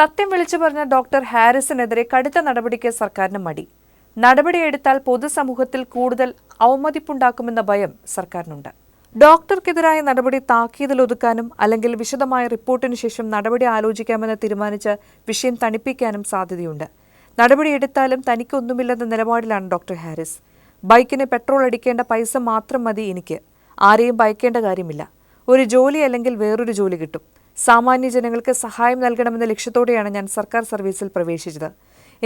സത്യം വിളിച്ചു പറഞ്ഞ ഡോക്ടർ ഹാരിസിനെതിരെ കടുത്ത നടപടിക്ക് സർക്കാരിന് മടി. നടപടിയെടുത്താൽ പൊതുസമൂഹത്തിൽ കൂടുതൽ അവമതിപ്പുണ്ടാക്കുമെന്ന ഭയം സർക്കാരിനുണ്ട്. ഡോക്ടർക്കെതിരായ നടപടി താക്കീതിൽ ഒതുക്കാനും അല്ലെങ്കിൽ വിശദമായ റിപ്പോർട്ടിന് ശേഷം നടപടി ആലോചിക്കാമെന്ന് തീരുമാനിച്ച് വിഷയം തണുപ്പിക്കാനും സാധ്യതയുണ്ട്. നടപടിയെടുത്താലും തനിക്കൊന്നുമില്ലെന്ന നിലപാടിലാണ് ഡോക്ടർ ഹാരിസ്. ബൈക്കിന് പെട്രോൾ അടിക്കേണ്ട പൈസ മാത്രം മതി എനിക്ക്. ആരെയും ഭയക്കേണ്ട കാര്യമില്ല. ഒരു ജോലി അല്ലെങ്കിൽ വേറൊരു ജോലി കിട്ടും. സാമാന്യ ജനങ്ങൾക്ക് സഹായം നൽകണമെന്ന ലക്ഷ്യത്തോടെയാണ് ഞാൻ സർക്കാർ സർവീസിൽ പ്രവേശിച്ചത്.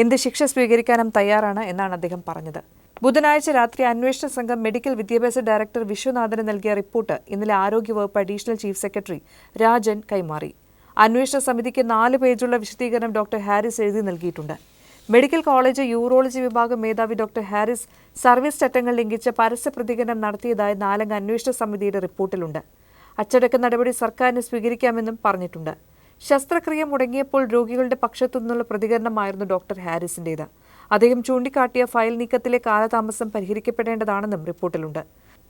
എന്ത് ശിക്ഷ സ്വീകരിക്കാനും തയ്യാറാണ് എന്നാണ് അദ്ദേഹം പറഞ്ഞത്. ബുധനാഴ്ച രാത്രി അന്വേഷണ സംഘം മെഡിക്കൽ വിദ്യാഭ്യാസ ഡയറക്ടർ വിശ്വനാഥന് നൽകിയ റിപ്പോർട്ട് ഇന്നലെ ആരോഗ്യവകുപ്പ് അഡീഷണൽ ചീഫ് സെക്രട്ടറി രാജൻ കൈമാറി. അന്വേഷണ സമിതിക്ക് നാല് പേജുള്ള വിശദീകരണം ഡോക്ടർ ഹാരിസ് എഴുതി നൽകിയിട്ടുണ്ട്. മെഡിക്കൽ കോളേജ് യൂറോളജി വിഭാഗം മേധാവി ഡോക്ടർ ഹാരിസ് സർവീസ് ചട്ടങ്ങൾ ലംഘിച്ച് പരസ്യ പ്രതികരണം നടത്തിയതായി നാലംഗ അന്വേഷണ സമിതിയുടെ റിപ്പോർട്ടിലുണ്ട്. അച്ചടക്ക നടപടി സർക്കാരിന് സ്വീകരിക്കാമെന്നും പറഞ്ഞിട്ടുണ്ട്. ശസ്ത്രക്രിയ മുടങ്ങിയപ്പോൾ രോഗികളുടെ പക്ഷത്തു നിന്നുള്ള പ്രതികരണമായിരുന്നു ഡോക്ടർ ഹാരിസിന്റേത്. അദ്ദേഹം ചൂണ്ടിക്കാട്ടിയ ഫയൽ നീക്കത്തിലെ കാലതാമസം പരിഹരിക്കപ്പെടേണ്ടതാണെന്നും റിപ്പോർട്ടിലുണ്ട്.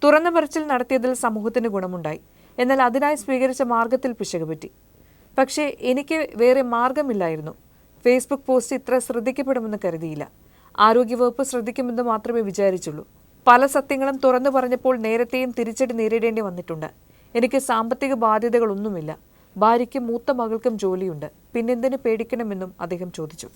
തുറന്ന പറച്ചിൽ നടത്തിയതിൽ സമൂഹത്തിന് ഗുണമുണ്ടായി. എന്നാൽ അതിനായി സ്വീകരിച്ച മാർഗത്തിൽ പിശക് പറ്റി. പക്ഷേ എനിക്ക് വേറെ മാർഗമില്ലായിരുന്നു. ഫേസ്ബുക്ക് പോസ്റ്റ് ഇത്ര ശ്രദ്ധിക്കപ്പെടുമെന്ന് കരുതിയില്ല. ആരോഗ്യവകുപ്പ് ശ്രദ്ധിക്കുമെന്ന് മാത്രമേ വിചാരിച്ചുള്ളൂ. പല സത്യങ്ങളും തുറന്നു പറഞ്ഞപ്പോൾ നേരത്തെയും തിരിച്ചടി നേരിടേണ്ടി വന്നിട്ടുണ്ട്. എനിക്ക് സാമ്പത്തിക ബാധ്യതകളൊന്നുമില്ല. ഭാര്യയ്ക്കും മൂത്ത മകൾക്കും ജോലിയുണ്ട്. പിന്നെന്തിനു പേടിക്കണമെന്നും അദ്ദേഹം ചോദിച്ചു.